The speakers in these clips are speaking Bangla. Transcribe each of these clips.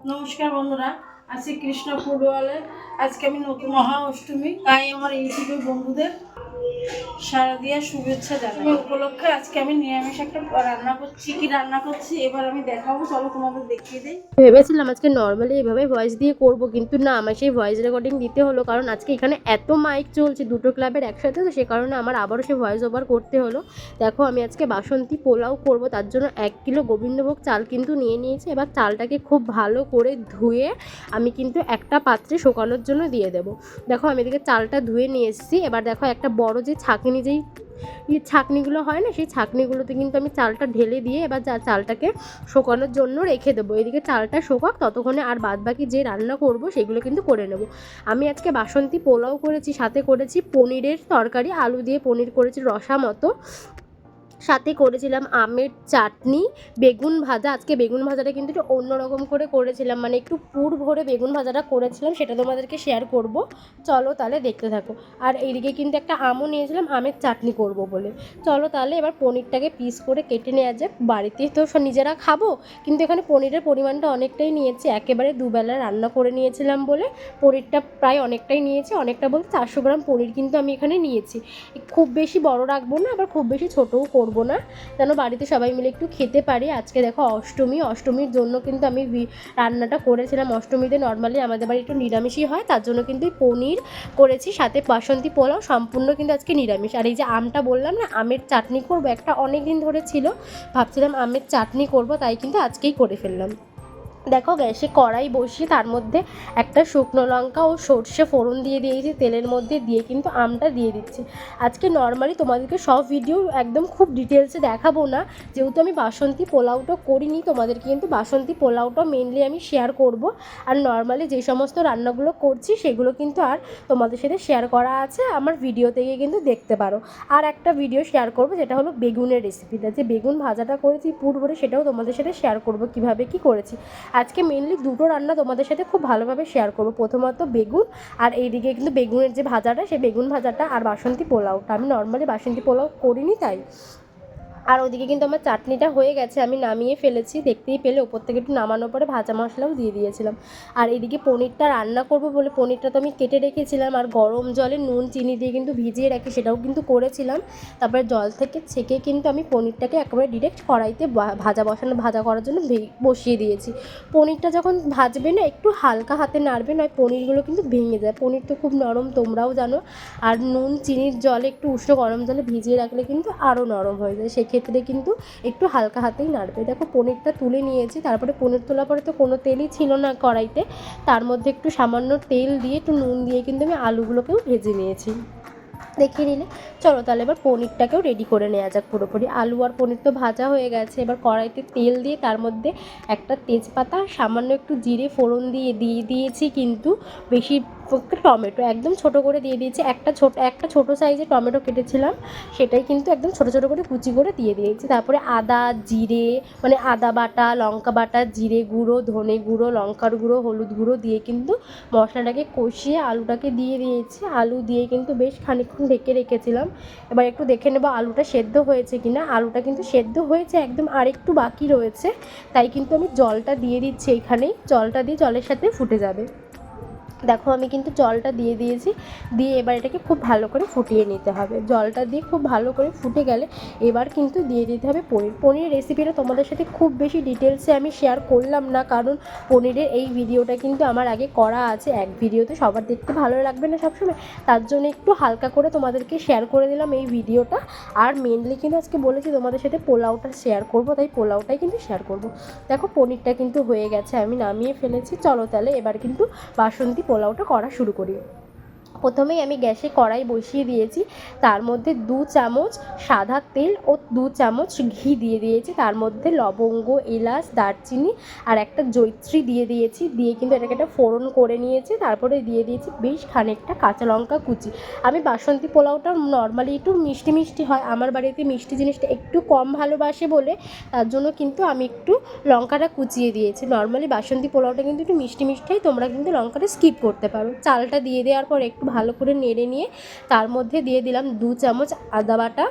নমস্কার বন্ধুরা আজকে কৃষ্ণ ফুটবলে আজকে আমি নতুন মহা অষ্টমী তাই আমার ইউটিউবের বন্ধুদের সারা দিয়া শুভেচ্ছা জানাই। এই উপলক্ষে আজকে আমি নিরামিষ একটা রান্না করছি। কি রান্না করছি? এবার আমি দেখাবো। চলো তোমাদের দেখিয়ে দিই। ভেবেছিলাম আজকে নর্মালি এইভাবে ভয়েস দিয়ে করব কিন্তু না আমার সেই ভয়েস রেকর্ডিং দিতে হলো কারণ আজকে এখানে এত মাইক চলছে দুটো ক্লাবের একসাথে তো সে কারণে আমার আবারও সে ভয়েস ওভার করতে হলো। দেখো আমি আজকে বাসন্তী পোলাও করব তার জন্য এক কিলো গোবিন্দভোগ চাল কিন্তু নিয়ে নিয়েছি। এবার চালটাকে খুব ভালো করে ধুয়ে আমি কিন্তু একটা পাত্রে শোকানোর জন্য দিয়ে দেবো। দেখো আমি এদিকে চালটা ধুয়ে নিয়ে এসেছি। এবার দেখো একটা বড় যে ছাঁকনি যেই ইয়ে ছাঁকনিগুলো হয় না, সেই ছাঁকনিগুলোতে কিন্তু আমি চালটা ঢেলে দিয়ে এবার যা চালটাকে শোকানোর জন্য রেখে দেবো। এদিকে চালটা শোকাক, ততক্ষণে আর বাদ বাকি যে রান্না করব সেগুলো কিন্তু করে নেব। আমি আজকে বাসন্তী পোলাও করেছি, সাথে করেছি পনিরের তরকারি, আলু দিয়ে পনির করেছি রসা মতো। সাথে করেছিলাম আমের চাটনি, বেগুন ভাজা। আজকে বেগুন ভাজাটা কিন্তু একটু অন্যরকম করে করেছিলাম। মানে একটু পুর ভরে বেগুন ভাজাটা করেছিলাম, সেটা তোমাদেরকে শেয়ার করব। চলো তাহলে দেখতে থাকো। আর এইদিকে কিন্তু একটা আমও নিয়েছিলাম, আমের চাটনি করব বলে। চলো তাহলে এবার পনিরটাকে পিস করে কেটে নেওয়া যাক। বাড়িতে তো নিজেরা খাব, কিন্তু এখানে পনিরের পরিমাণটা অনেকটাই নিয়েছি। একেবারে দুবেলা রান্না করে নিয়েছিলাম বলে। পনিরটা প্রায় অনেকটাই নিয়েছি। অনেকটা বলতে চারশো গ্রাম পনির কিন্তু আমি এখানে নিয়েছি। খুব বেশি বড় রাখব না, আবার খুব বেশি ছোটও করব না। যেন বাড়িতে সবাই মিলে একটু খেতে পারি। আজকে দেখো অষ্টমী। অষ্টমীর জন্য কিন্তু আমি রান্নাটা করেছিলাম। অষ্টমীতে নর্মালি আমাদের বাড়ি একটু নিরামিষই হয়। তার জন্য কিন্তু পনির করেছি, সাথে বাসন্তী পোলাও সম্পূর্ণ কিন্তু আজকে নিরামিষ। আর এই যে আমটা বললাম না, আমের চাটনি করব। একটা অনেক দিন ধরে ছিল। ভাবছিলাম আমের চাটনি করব, তাই কিন্তু আজকেই করে ফেললাম। দেখো গ্যাসে কড়াই বসিয়ে তার মধ্যে একটা শুকনো লঙ্কা ও সর্ষে ফোড়ন দিয়ে দিয়েছি, তেলের মধ্যে দিয়ে কিন্তু আমটা দিয়ে দিচ্ছি। আজকে নর্মালি তোমাদেরকে সব ভিডিও একদম খুব ডিটেলসে দেখাবো না। যেহেতু আমি বাসন্তী পোলাওটা করিনি, তোমাদেরকে কিন্তু বাসন্তী পোলাওটা মেনলি আমি শেয়ার করব। আর নর্মালি যে সমস্ত রান্নাগুলো করছি, সেগুলো কিন্তু আর তোমাদের সাথে শেয়ার করা আছে, আমার ভিডিও থেকে কিন্তু দেখতে পারো। আর একটা ভিডিও শেয়ার করব, যেটা হলো বেগুনের রেসিপিটা যে বেগুন ভাজাটা করেছি পুর ভরে, সেটাও তোমাদের সাথে শেয়ার করব কীভাবে কি করেছি। আজকে মেনলি দুটো রান্না তোমাদের সাথে খুব ভালোভাবে শেয়ার করব। প্রথমত বেগুন, আর এইদিকে কিন্তু বেগুনের যে ভাজাটা, সেই বেগুন ভাজাটা আর বাসন্তী পোলাওটা। আমি নর্মালি বাসন্তী পোলাও করিনি তাই। আর ওদিকে কিন্তু আমার চাটনিটা হয়ে গেছে, আমি নামিয়ে ফেলেছি, দেখতেই পেলে, ওপর থেকে একটু নামানোর পরে ভাজা মশলাও দিয়ে দিয়েছিলাম। আর এদিকে পনিরটা রান্না করব বলে পনিরটা তো আমি কেটে রেখেছিলাম, আর গরম জলে নুন, চিনি দিয়ে কিন্তু ভিজিয়ে রাখি, সেটাও কিন্তু করেছিলাম। তারপরে জল থেকে ছেঁকে কিন্তু আমি পনিরটাকে একেবারে ডিরেক্ট কড়াইতে ভাজা বসানো, ভাজা করার জন্য বসিয়ে দিয়েছি। পনিরটা যখন ভাজবে না, একটু হালকা হাতে নাড়বে, নয় পনিরগুলো কিন্তু ভেঙে যায়। পনির তো খুব নরম, তোমরাও জানো। আর নুন, চিনির জলে একটু উষ্ণ গরম জলে ভিজিয়ে রাখলে কিন্তু আরও নরম হয়ে যায়, সেক্ষেত্রে কিন্তু একটু হালকা হাতেই নাড়বে। দেখো পনিরটা তুলে নিয়েছি, তারপরে পনির তোলার পরে তো কোনো তেলই ছিল না কড়াইতে। তার মধ্যে একটু সামান্য তেল দিয়ে, একটু নুন দিয়ে কিন্তু আমি আলুগুলোকেও ভেজে নিয়েছি। দেখিয়ে নিলে চলো তাহলে এবার পনিরটাকেও রেডি করে নেওয়া যাক পুরোপুরি। আলু আর পনির তো ভাজা হয়ে গেছে। এবার কড়াইতে তেল দিয়ে তার মধ্যে একটা তেজপাতা, সামান্য একটু জিরে ফোড়ন দিয়ে দিয়ে দিয়েছি কিন্তু বেশি টমেটো একদম ছোট করে দিয়ে দিয়েছি। একটা ছোট একটা ছোট সাইজে টমেটো কেটেছিলাম। সেটাই কিন্তু একদম ছোট ছোট করে কুচি করে দিয়ে দিয়েছি। তারপরে আদা, জিরে মানে আদা বাটা, লঙ্কা বাটা, জিরে গুঁড়ো, ধনে গুঁড়ো, লঙ্কার গুঁড়ো, হলুদ গুঁড়ো দিয়ে কিন্তু মশলাটাকে কষিয়ে আলুটাকে দিয়ে দিয়েছি। আলু দিয়ে কিন্তু বেশ খানিকক্ষণ ঢেকে রেখেছিলাম। এবার একটু দেখে নেব আলুটা সেদ্ধ হয়েছে কিনা। আলুটা কিন্তু সেদ্ধ হয়েছে, একদম আরেকটু বাকি রয়েছে। তাই কিন্তু আমি জলটা দিয়ে দিচ্ছি এখানেই। জলটা দিয়ে জলের সাথে ফুটে যাবে। দেখো, আমি কিন্তু জলটা দিয়ে দিয়েছি। দিয়ে এবার এটাকে খুব ভালো করে ফুটিয়ে নিতে হবে। জলটা দিয়ে খুব ভালো করে ফুটে গেলে এবার কিন্তু দিয়ে দিতে হবে পনির। পনির রেসিপিটা তোমাদের সাথে খুব বেশি ডিটেলসে আমি শেয়ার করলাম না, কারণ পনিরের এই ভিডিওটা কিন্তু আমার আগে করা আছে। এক ভিডিওতে সবার দেখতে ভালো লাগবে না সবসময়। তার জন্য একটু হালকা করে তোমাদেরকে শেয়ার করে দিলাম এই ভিডিওটা আর মেনলি কিন্তু আজকে বলেছি তোমাদের সাথে পোলাওটা শেয়ার করব, তাই পোলাওটাই কিন্তু শেয়ার করব। দেখো, পনিরটা কিন্তু হয়ে গেছে, আমি নামিয়ে ফেলেছি। চলো তাহলে এবার কিন্তু বাসন্তী পোলাওটা করা শুরু করি। প্রথমেই আমি গ্যাসে কড়াই বসিয়ে দিয়েছি। তার মধ্যে দু চামচ সাদা তেল ও দু চামচ ঘি দিয়ে দিয়েছি। তার মধ্যে লবঙ্গ, এলাচ, দারচিনি আর একটা জৈত্রী দিয়ে দিয়েছি। দিয়ে কিন্তু এটাকে একটা ফোড়ন করে নিয়েছি। তারপরে দিয়ে দিয়েছি বেশ খানিকটা কাঁচা লঙ্কা কুচি। আমি বাসন্তী পোলাওটা নর্মালি একটু মিষ্টি মিষ্টি হয়। আমার বাড়িতে মিষ্টি জিনিসটা একটু কম ভালোবাসে বলে, তার জন্য কিন্তু আমি একটু লঙ্কাটা কুচিয়ে দিয়েছি। নর্মালি বাসন্তী পোলাওটা কিন্তু একটু মিষ্টি মিষ্টি তোমরা কিন্তু লঙ্কাটা স্কিপ করতে পারো। চালটা দিয়ে দেওয়ার পর একটু ভালো করে নেড়ে নিয়ে তার মধ্যে দিয়ে দিলাম দু চামচ আদা বাটা।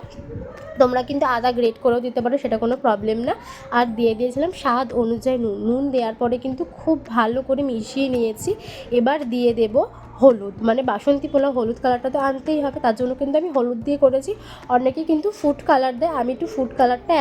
তোমরা কিন্তু আদা গ্রেট করেও দিতে পারো, সেটা কোনো প্রবলেম না। আর দিয়ে দিয়েছিলাম স্বাদ অনুযায়ী নুন। নুন দেওয়ার পরে কিন্তু খুব ভালো করে মিশিয়ে নিয়েছি। এবার দিয়ে দেব হলুদ মানে বাসন্তী পোলাও হলুদ কালারটা তো আনতেই হবে, তার জন্য কিন্তু আমি হলুদ দিয়ে করেছি। অনেকে কিন্তু ফুড কালার দেয়, আমি একটু ফুড কালারটা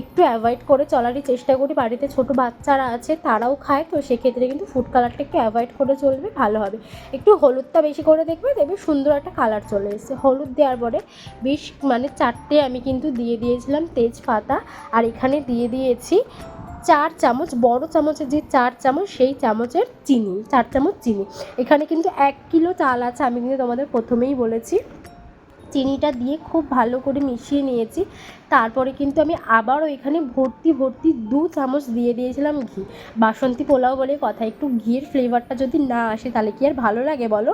একটু অ্যাভয়েড করে চলারই চেষ্টা করি। বাড়িতে ছোট বাচ্চারা আছে, তারাও খায়, তো সেক্ষেত্রে কিন্তু ফুড কালারটা একটু অ্যাভয়েড করে চলবে, ভালো হবে। একটু হলুদটা বেশি করে দেখবে দেখবে সুন্দর একটা কালার চলে এসেছে। হলুদ দেওয়ার পরে বেশ মানে চারটে আমি কিন্তু দিয়ে দিয়েছিলাম তেজপাতা, আর এখানে দিয়ে দিয়েছি চার চামচ, বড় চামচের যে চার চামচ, সেই চামচের চিনি, চার চামচ চিনি। এখানে কিন্তু এক কিলো চাল আছে, আমি কিন্তু তোমাদের প্রথমেই বলেছি। চিনিটা দিয়ে খুব ভালো করে মিশিয়ে নিয়েছি। তারপরে কিন্তু আমি আবারও এখানে ভর্তি ভর্তি দু চামচ দিয়ে দিয়েছিলাম ঘি। বাসন্তী পোলাও বলে কথা, একটু ঘিয়ের ফ্লেভারটা যদি না আসে, তাহলে কি আর ভালো লাগে বলো?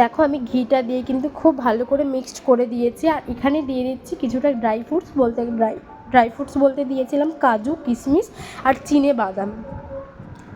দেখো, আমি ঘিটা দিয়ে কিন্তু খুব ভালো করে মিক্সড করে দিয়েছি। আর এখানে দিয়ে দিচ্ছি কিছুটা ড্রাই ফ্রুটস বলতে, ড্রাই ড্রাই ফ্রুটস বলতে দিয়েছিলাম কাজু কিশমিশ আর চিনে বাদাম।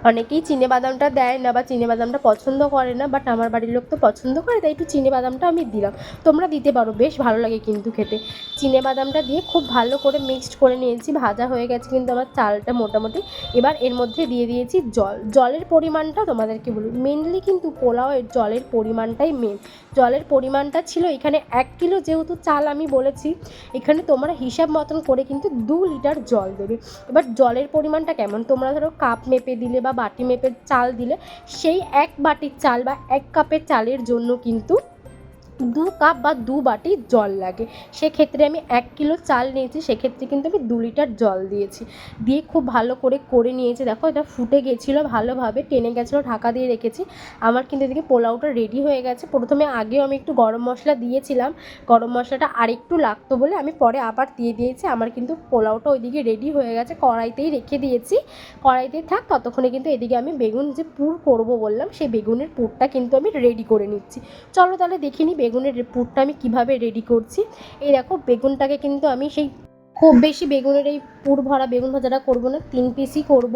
অনেকেই চিনে বাদামটা দেয় না বা চিনে বাদামটা পছন্দ করে না বাট আমার বাড়ির লোক তো পছন্দ করে, তাই একটু চিনে বাদামটা আমি দিলাম। তোমরা দিতে পারো, বেশ ভালো লাগে কিন্তু খেতে। চিনে বাদামটা দিয়ে খুব ভালো করে মিক্সড করে নিয়েছি, ভাজা হয়ে গেছে কিন্তু আমার চালটা মোটামুটি। এবার এর মধ্যে দিয়ে দিয়েছি জল। জলের পরিমাণটা তোমাদেরকে বলি মেনলি কিন্তু পোলাওয়ের জলের পরিমাণটাই মেন জলের পরিমাণটা ছিল এখানে এক কিলো যেহেতু চাল আমি বলেছি, এখানে তোমরা হিসাব মতন করে কিন্তু দু লিটার জল দেবে। এবার জলের পরিমাণটা কেমন? তোমরা ধরো কাপ মেপে দিলে বা বাটি মেপের চাল দিলে সেই এক বাটির চাল বা এক কাপের চালের জন্য কিন্তু দু কাপ বা দু বাটি জল লাগে। সেক্ষেত্রে আমি এক কিলো চাল নিয়েছি, সেক্ষেত্রে কিন্তু আমি দু লিটার জল দিয়েছি। দিয়ে খুব ভালো করে করে নিয়েছি। দেখো, এটা ফুটে গেছিল, ভালোভাবে টেনে গেছিল, ঢাকা দিয়ে রেখেছি। আমার কিন্তু এদিকে পোলাওটা রেডি হয়ে গেছে। প্রথমে আগেও আমি একটু গরম মশলা দিয়েছিলাম। গরম মশলাটা আরেকটু লাগতো বলে আমি পরে আবার দিয়ে দিয়েছি। আমার কিন্তু পোলাওটা ওইদিকে রেডি হয়ে গেছে। কড়াইতেই রেখে দিয়েছি। কড়াইতেই থাক, ততক্ষণে কিন্তু এদিকে আমি বেগুন যে পুর করব বললাম, সেই বেগুনের পুরটা কিন্তু আমি রেডি করে নিচ্ছি। চলো তাহলে দেখিনি নিই বেগুনের পুরটা আমি কীভাবে রেডি করছি? এই দেখো, বেগুনটাকে কিন্তু আমি সেই খুব বেশি বেগুনের এই পুর ভরা বেগুন ভাজাটা করব না, তিন পিসই করব।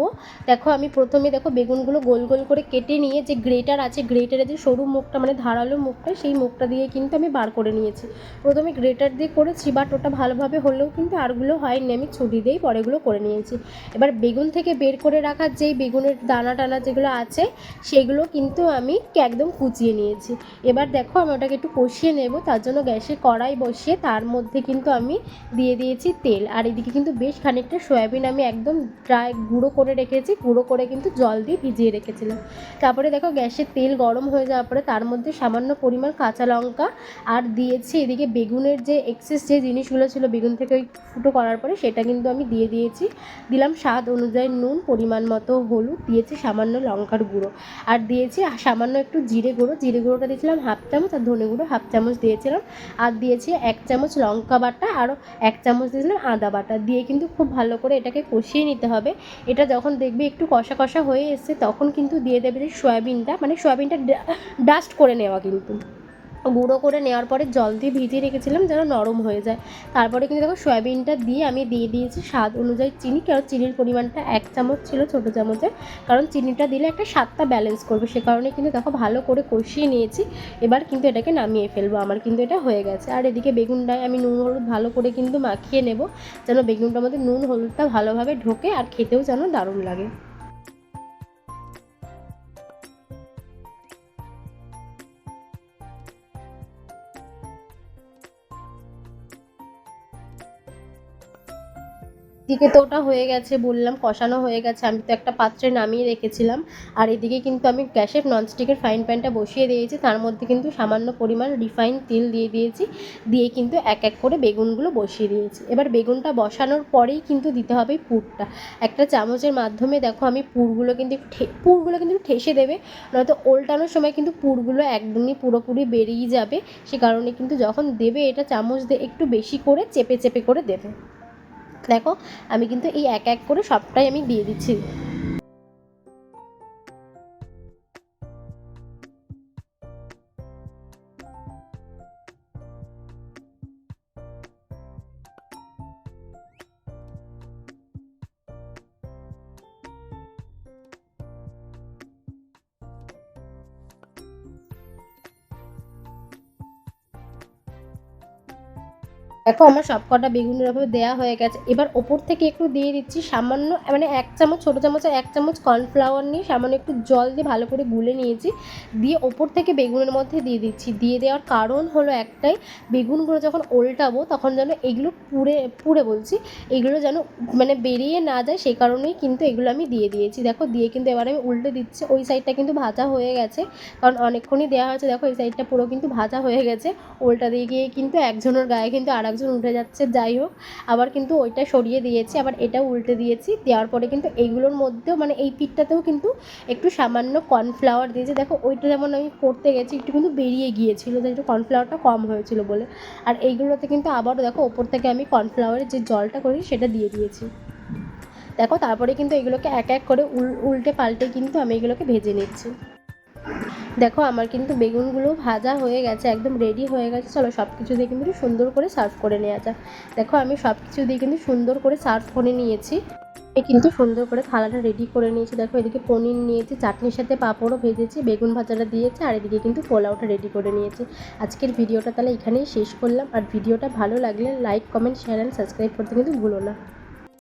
দেখো, আমি প্রথমে দেখো বেগুনগুলো গোল গোল করে কেটে নিয়ে যে গ্রেটার আছে গ্রেটারে যে সরু মুখটা মানে ধারালো মুখটা, সেই মুখটা দিয়ে কিন্তু আমি বার করে নিয়েছি। প্রথমে গ্রেটার দিয়ে করেছি বাট ওটা ভালোভাবে হলেও কিন্তু আরগুলো হয়নি, আমি ছুটি দিয়েই পরেগুলো করে নিয়েছি। এবার বেগুন থেকে বের করে রাখার যেই বেগুনের দানা টানা যেগুলো আছে, সেগুলো কিন্তু আমি একদম কুচিয়ে নিয়েছি। এবার দেখো, আমি ওটাকে একটু কষিয়ে নেব, তার জন্য গ্যাসে কড়াই বসিয়ে তার মধ্যে কিন্তু আমি দিয়ে দিয়েছি তেল। আর এদিকে কিন্তু বেশ খানিকটা সয়াবিন আমি একদম ড্রাই গুঁড়ো করে রেখেছি, গুঁড়ো করে কিন্তু জল দিয়ে ভিজিয়ে রেখেছিলাম। তারপরে দেখো গ্যাসে তেল গরম হয়ে যাওয়ার পরে তার মধ্যে সামান্য পরিমাণ কাঁচা লঙ্কা আর দিয়েছি এদিকে বেগুনের যে এক্সেস যে জিনিসগুলো ছিল বেগুন থেকে ওই ফুটো করার পরে সেটা কিন্তু আমি দিয়ে দিয়েছি। দিলাম স্বাদ অনুযায়ী নুন, পরিমাণ মতো হলুদ, দিয়েছি সামান্য লঙ্কার গুঁড়ো। আর দিয়েছি সামান্য একটু জিরে গুঁড়ো, জিরে গুঁড়োটা দিয়েছিলাম হাফ চামচ আর ধনে গুঁড়ো হাফ চামচ দিয়েছিলাম। আর দিয়েছি এক চামচ লঙ্কা বাটা আরও এক চামচ দিয়েছিলাম আদা বাটা। দিয়ে কিন্তু খুব ভালো করে এটাকে কষিয়ে নিতে হবে। এটা যখন দেখবে একটু কষা কষা হয়ে এসছে, তখন কিন্তু দিয়ে দেবে যে সয়াবিনটা মানে সয়াবিনটা ডাস্ট করে নেওয়া কিন্তু। গুঁড়ো করে নেওয়ার পরে জল দিয়ে ভিজিয়ে রেখেছিলাম যেন নরম হয়ে যায়। তারপরে কিন্তু দেখো সয়াবিনটা দিয়ে আমি দিয়ে দিয়েছি স্বাদ অনুযায়ী চিনি, কারণ চিনির পরিমাণটা এক চামচ ছিল ছোটো চামচে। কারণ চিনিটা দিলে একটা স্বাদটা ব্যালেন্স করবে, সে কারণে কিন্তু দেখো ভালো করে কষিয়ে নিয়েছি। এবার কিন্তু এটাকে নামিয়ে ফেলব, আমার কিন্তু এটা হয়ে গেছে। আর এদিকে বেগুনটায় আমি নুন হলুদ ভালো করে কিন্তু মাখিয়ে নেব, যেন বেগুনটার মধ্যে নুন হলুদটা ভালোভাবে ঢোকে আর খেতেও যেন দারুণ লাগে। এদিকে তো ওটা হয়ে গেছে, বললাম কষানো হয়ে গেছে, আমি তো একটা পাত্রে নামিয়ে রেখেছিলাম। আর এদিকে কিন্তু আমি গ্যাসের ননস্টিকের ফ্রাইং প্যানটা বসিয়ে দিয়েছি, তার মধ্যে কিন্তু সামান্য পরিমাণ রিফাইন তেল দিয়ে দিয়েছি, দিয়ে কিন্তু এক এক করে বেগুনগুলো বসিয়ে দিয়েছি। এবার বেগুনটা বসানোর পরেই কিন্তু দিতে হবে পুরটা। একটা চামচের মাধ্যমে দেখো আমি পুরগুলো কিন্তু পুরগুলো কিন্তু ঠেসে দেবে, নয়তো ওল্টানোর সময় কিন্তু পুরগুলো একদমই পুরোপুরি বেরিয়ে যাবে, সে কারণে কিন্তু যখন দেবে এটা চামচ দিয়ে একটু বেশি করে চেপে চেপে করে দেবে। দেখো আমি কিন্তু এই এক এক করে সবটাই আমি দিয়ে দিচ্ছি। দেখো আমার সব কটা বেগুনের ওপর দেওয়া হয়ে গেছে। এবার ওপর থেকে একটু দিয়ে দিচ্ছি সামান্য মানে এক চামচ, ছোটো চামচে এক চামচ কর্নফ্লাওয়ার নিয়ে সামান্য একটু জল দিয়ে ভালো করে গুলে নিয়েছি। দিয়ে ওপর থেকে বেগুনের মধ্যে দিয়ে দিচ্ছি। দিয়ে দেওয়ার কারণ হলো একটাই, বেগুনগুলো যখন ওল্টাবো তখন যেন এগুলো পুড়ে পুড়ে বলছি, এগুলো যেন মানে বেরিয়ে না যায় সেই কারণেই কিন্তু এগুলো আমি দিয়ে দিয়েছি। দেখো দিয়ে কিন্তু এবার আমি উল্টে দিচ্ছি। ওই সাইডটা কিন্তু ভাজা হয়ে গেছে। কারণ অনেকক্ষণই দেওয়া হয়েছে। দেখো এই সাইডটা পুরো কিন্তু ভাজা হয়ে গেছে। উল্টা দিয়ে গিয়ে কিন্তু একজনের গায়ে কিন্তু আর একজন উঠে যাচ্ছে, যাই হোক। আবার কিন্তু ওইটা সরিয়ে দিয়েছি, আবার এটা উল্টে দিয়েছি। দেওয়ার পরে কিন্তু এইগুলোর মধ্যেও মানে এই পিঠটাতেও কিন্তু একটু সামান্য কর্নফ্লাওয়ার দিয়েছি। দেখো, ওইটা যেমন আমি করতে গেছি, একটু কিন্তু বেরিয়ে গিয়েছিল, যে একটু কর্নফ্লাওয়ারটা কম হয়েছিল বলে। আর এইগুলোতে কিন্তু আবারও দেখো, ওপর থেকে আমি কর্নফ্লাওয়ারের যে জলটা করি, সেটা দিয়ে দিয়েছি। দেখো, তারপরে কিন্তু এগুলোকে এক এক করে উল, উল্টে পাল্টে কিন্তু আমি এগুলোকে ভেজে নিচ্ছি। দেখো, আমার কিন্তু বেগুনগুলো ভাজা হয়ে গেছে, একদম রেডি হয়ে গেছে। চলো সব কিছু দিয়ে কিন্তু সুন্দর করে সার্ভ করে নেওয়া যাক। দেখো, আমি সব কিছু দিয়ে কিন্তু সুন্দর করে সার্ভ করে নিয়েছি। কিন্তু সুন্দর করে থালাটা রেডি করে নিয়েছি। দেখো, এদিকে পনির নিয়েছি, চাটনির সাথে পাঁপড়ও ভেজেছি, বেগুন ভাজাটা দিয়েছি, আর এদিকে কিন্তু পোলাওটা রেডি করে নিয়েছি। আজকের ভিডিওটা তাহলে এখানেই শেষ করলাম। আর ভিডিওটা ভালো লাগলে like comment share and subscribe করতে কিন্তু ভুলো না।